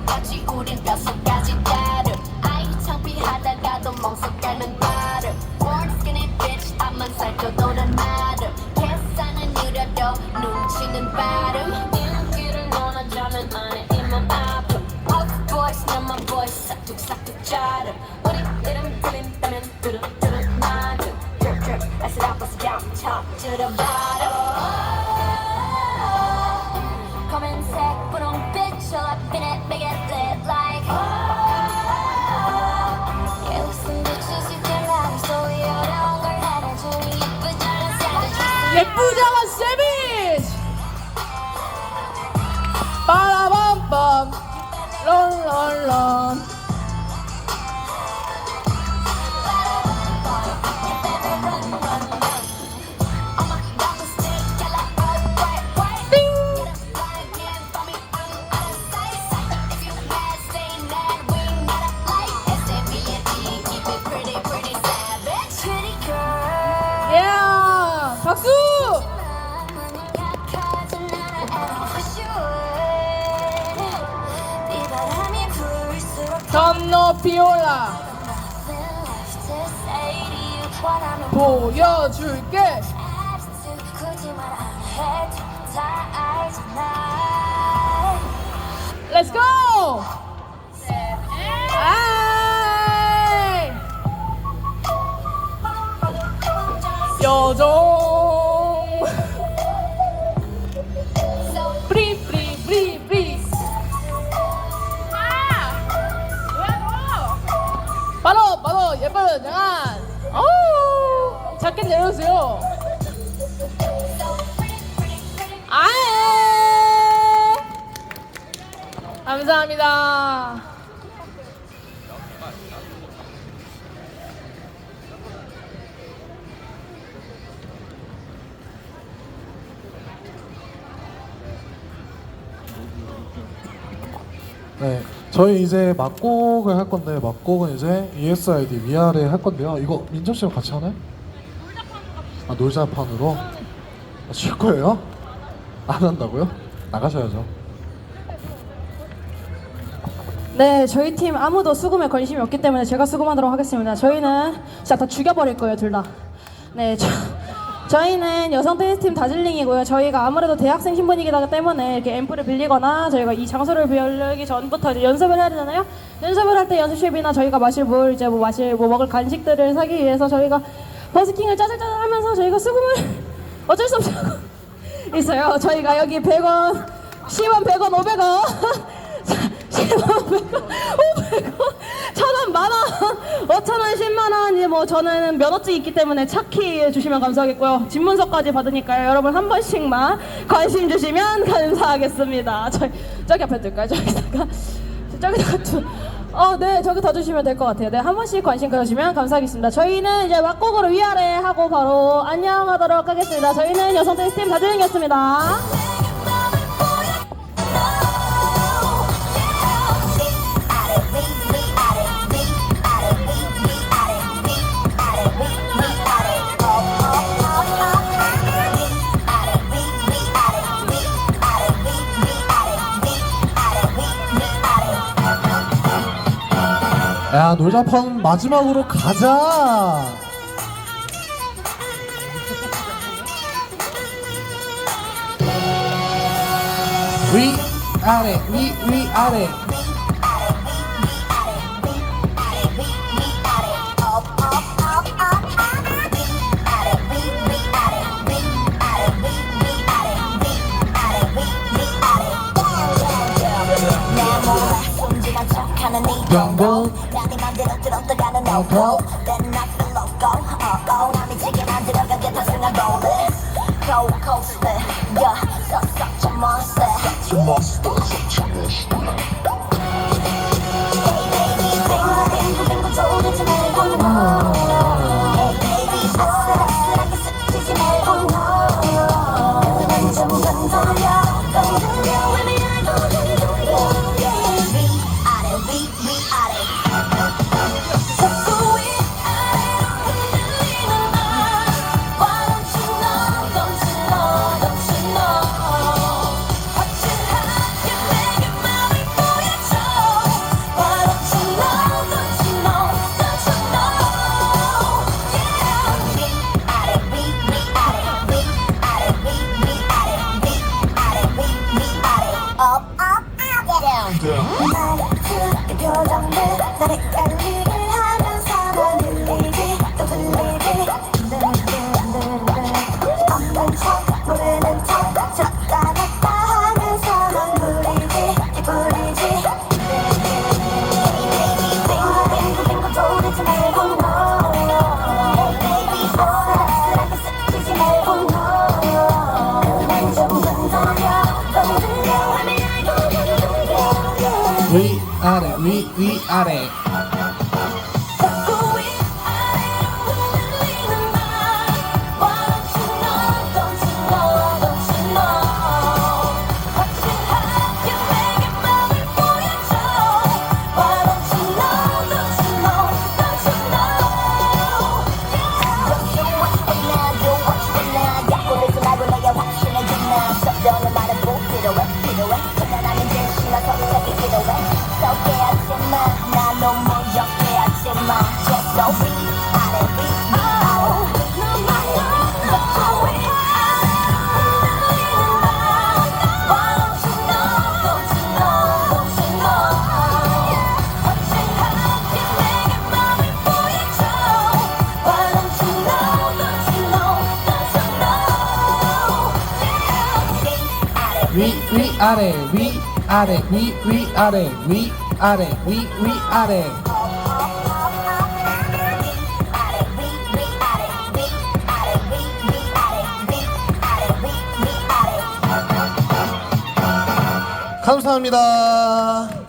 것 같이 우린 다섯 가지 다름 아이 창피 하다가도 멍석 깔는 발음 Born skinny bitch 앞만 살펴도는 나름 계산은 느려도 눈치는 빠름 인기를 원하자면 안에 입만 아픔. Off voice 나만 voice 싹둑싹둑 자름 우리 이름 들린다면 뚜루뚜루 나름 Drip drip as it apples down top to the bottom 검은색 분홍빛 Shall I pin it make it lit Who that 점 높이 올라. 보여줄게. 렛츠 고 아이 여정 감사합니다 네, 저희 이제 막곡을 할 건데 막곡은 이제 ESID 위아래 할 건데요. 이거 민정 씨랑 같이 하나요? 아 놀자판으로 아, 쉴 거예요? 안 한다고요? 나가셔야죠. 네, 저희 팀 아무도 수금에 관심이 없기 때문에 제가 수금하도록 하겠습니다. 저희는 진짜 다 죽여버릴 거예요, 둘 다. 네, 저, 저희는 여성 테니스 팀 다즐링이고요. 저희가 아무래도 대학생 신분이기 때문에 이렇게 앰프를 빌리거나 저희가 이 장소를 빌리기 전부터 이제 연습을 해야 되잖아요. 연습을 할 때 연습실이나 저희가 마실 물, 이제 뭐 마실, 뭐 먹을 간식들을 사기 위해서 저희가 버스킹을 짜잘짜잘 하면서 저희가 수금을 어쩔 수 없이 하고 있어요. 저희가 여기 100원, 10원, 100원, 500원, 10원, 100원, 500원, 1000원, 만원, 5천원, 10만원, 이제 뭐 저는 면허증 있기 때문에 차키 주시면 감사하겠고요. 집문서까지 받으니까요. 여러분 한 번씩만 관심 주시면 감사하겠습니다. 저희, 저기 앞에 둘까요? 저기다가, 저기다가 두, 어, 네, 저기 더 주시면 될 것 같아요. 네, 한 번씩 관심 가주시면 감사하겠습니다. 저희는 이제 막곡으로 위아래 하고 바로 안녕하도록 하겠습니다. 저희는 여성 테스팀 다즐링이었습니다. 야 놀자판 마지막으로 가자. 위 아래 위 위 아래. 맘대로 들었다가는 no go Then I feel loco uh oh 나 미치게 만들어가게 탑승한 rolling Go coaster yeah such such a monster Hey 알고 위아 위 위 아래 위 아래 위 위 아래 위 아래 위 위 아래 감사합니다.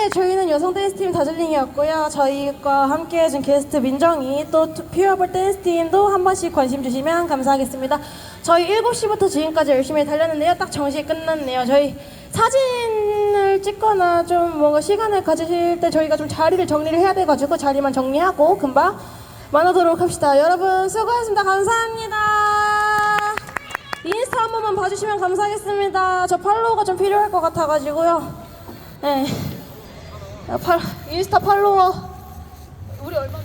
네, 저희는 여성 댄스팀 다즐링이었고요. 저희과 함께 해준 게스트 민정이 또 퓨어볼 댄스팀도 한 번씩 관심 주시면 감사하겠습니다. 저희 7시부터 지금까지 열심히 달렸는데요. 딱 정시에 끝났네요. 저희 사진을 찍거나 좀 뭔가 시간을 가지실 때 저희가 좀 자리를 정리를 해야 돼가지고 자리만 정리하고 금방 만나도록 합시다. 여러분 수고하셨습니다. 감사합니다. 인스타 한 번만 봐주시면 감사하겠습니다. 저 팔로우가 좀 필요할 것 같아가지고요. 네. 야, 팔, 인스타 팔로워. 우리 얼마